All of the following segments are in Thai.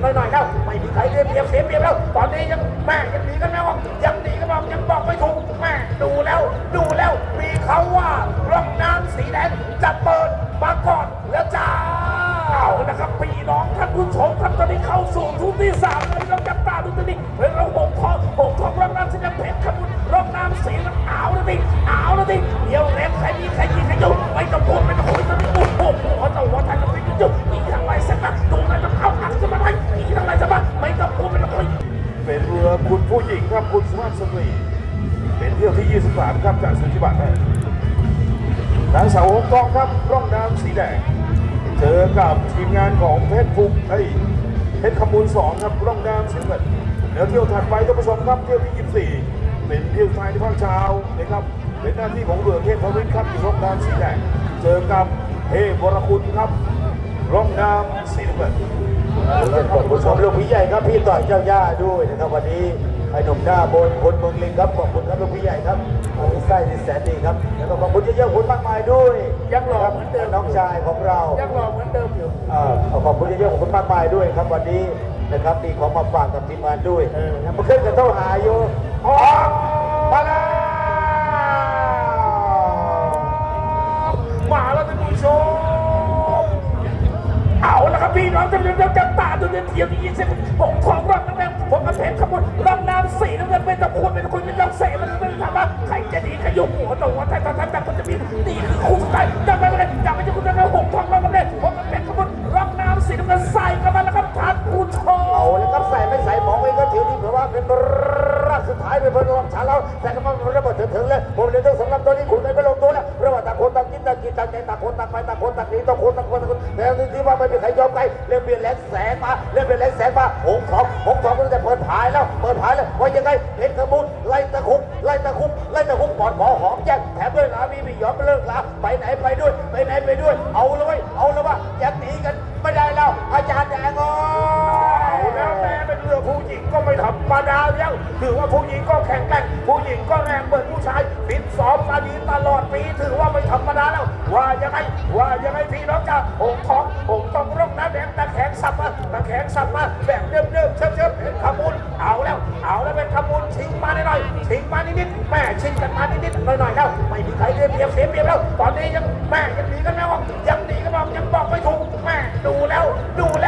หน่อยๆแล้วไม่มีใครเรียนเรียบเสียเปรียบแล้ว ตอนนี้ยังแม่ยังหนีกันไม่ออกยังหนีกันไม่ออกยังบอกไม่ถูกแม่ดูแล้ว ดูแล้วมีเขาว่า รีเป็นเที่ยวที่ 23 ครับจากสุจิบัตรให้นางสาวหงทองครับร่องน้ำสีแดง เจอกับทีมงานของเพชรภูมิไอ้เพชรขมูลสองครับร่องน้ำสีเงินแล้วเที่ยวถัดไปท่านผู้ชมครับเที่ยวที่ 24 เป็นเที่ยวชายในภาคเช้านะครับเป็นหน้าที่ของเรือเทพพวิทย์ครับอยู่ร่องน้ำสีแดงเจอกับเทพวรคุณครับร่องน้ำสีเงิน ขอบคุณชมลูกพี่ใหญ่ครับพี่ต่อยเจ้าย่าด้วยนะครับวันนี้ไอ้หนุ่มหน้าบนคนเมืองลิงครับขอบคุณครับลูกพี่ใหญ่ครับอันนี้ไส้ที่แสนดีครับแล้วก็ขอบคุณเยอะๆคุณมากมายด้วยยังหล่อเหมือนเดิมน้องชายของเรายังรอเหมือนเดิมอยู่เอ่อขอบคุณเยอะๆขอบคุณมากมายด้วยครับวันนี้นะครับมีของมาฝากกับทีมงานด้วยมาขึ้นกันเท่าหาอยู่ ออกมาแล้วมาแล้วท่านผู้ชม กับพี่น้องจำเป็นต้องจับตาดูเดือนเทียวที่ยี่สิบหกของร่างน้ำแดงผมกับเพชรขบุญร่างน้ำสีน้ำเงินเป็นตะคูณเป็นตะคูณเป็นตะเสมันเป็นธรรมะใครจะดีใครอยู่หัวตัวหัวไทยตอนนั้นแต่คนจะมีนี่คือคู่สุดท้ายจำไปไม่ได้จำไม่ใช่คุณจะได้หกทองร่างน้ำแดงผมกับเพชรขบุญร่างน้ำสีน้ำเงินใส่กันมาแล้วครับท่านผู้ชมเอาแล้วครับใส่ไม่ใส่หมองเองก็ถือดีเพราะว่าเป็นรากสุดท้ายเป็นพลรองชาเราแต่ก็มันระเบิดถึงเลยผมเลยต้อง เปลี่ยนแหลงแสงมาเริ่มเปลี่ยนแหลงแสงมาหงทองหงทองก็จะเปิดผายแล้ว เปิดผายแล้วว่ายังไงเห็นกระมุนไล่ตะคุบไล่ตะคุบไล่ตะคุบปอดหมอหอมแจ้งแถมด้วยลามีไม่ยอมเลิกลาไปไหนไปด้วย ไปไหนไปด้วย เอาเลยเอาเลยว่าอยังหนีกันไม่ได้แล้ว อาจารย์แดงอ๋อแล้วแม่เป็นเรือผู้หญิงก็ไม่ธรรมดาแล้วถือว่าผู้หญิงก็แข็งแกร่งผู้หญิงก็แรงเหมือนผู้ชายฟิตซ้อมมาดีตลอดปีถือว่าไม่ธรรมดาแล้ว ว่ายังไงว่ายังไงพี่น้องจ้าหงทองหงทองร่อง สับมาตะแข็งสับมาแบบเดิมเดิมๆเชิบเชิบเป็นขมุนเอาแล้ว เอาแล้วเป็นขมุนชิงมาหน่อยๆชิงมานิดๆแม่ชิงกันมานิดๆหน่อยๆแล้วไม่มีใครเรียบเรียบเสียเปรียบแล้ว ตอนนี้ยังแม่ยังหนีกันไม่ออกยังหนีกันบออกยังบอกไม่ถูกแม่ดูแล้วดูแล้ว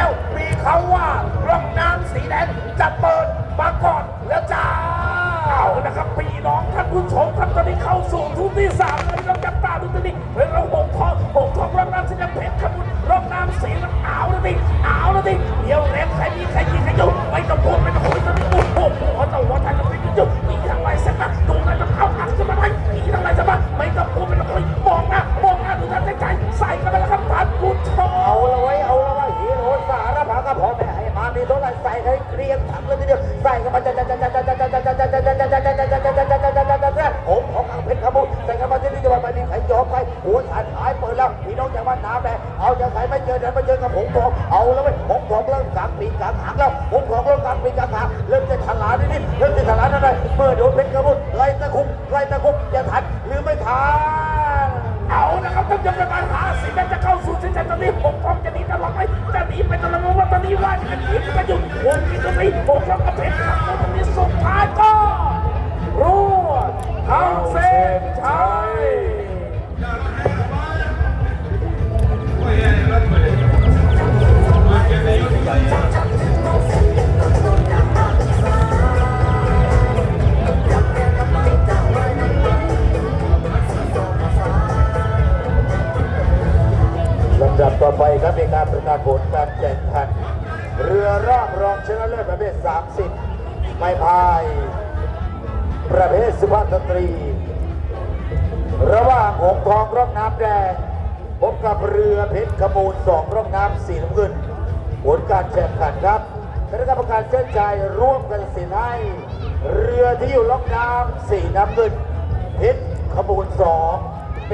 ยอมใครหัวขาดหายเปิดแล้วพี่น้องจากบ้านน้ำแดงเอาจะใส่ไม่เจอเดินมาเจอกับหงทองเอาแล้วไว้หงทองเริ่มกางปีกกางหางแล้วหงทองเริ่มกางปีกกางหางเริ่มจะฉลาดนิดๆเริ่มจะฉลาดอะไรเมื่อโดนเพชรขบุญไล่ตะคุบไล่ตะคุบจะทันหรือไม่ทันเอานะครับท่านผู้ชมการหาเสียงจะเข้าสู่เส้นชัยตอนนี้ผมพร้อมจะหนีตลอดไหมจะหนีไปตลอดไหมว่าตอนนี้ว่าจะหนีจะหยุดวงที่ตรงนี้ผมพร้อมกับเพชรครับแล้วตอนนี้สุดท้ายก็รวดเข้าเส้นชัย บต่อไปรับเป็นการประกาศผลการแข่งขันเรือร่างรองชนะเลิศประเภท 30 ไม้พาย ประเภทสุภาพสตรี ระหว่างหงทองร่องน้ำแดงพบกับเรือเพชรขมูลสองร่องน้ำสีน้ำเงินผลการแข่งขันครับคณะกรรมการเส้นชัยร่วมกันสินให้เรือที่อยู่ร่องน้ำสีน้ำเงินเพชรขมูลสอง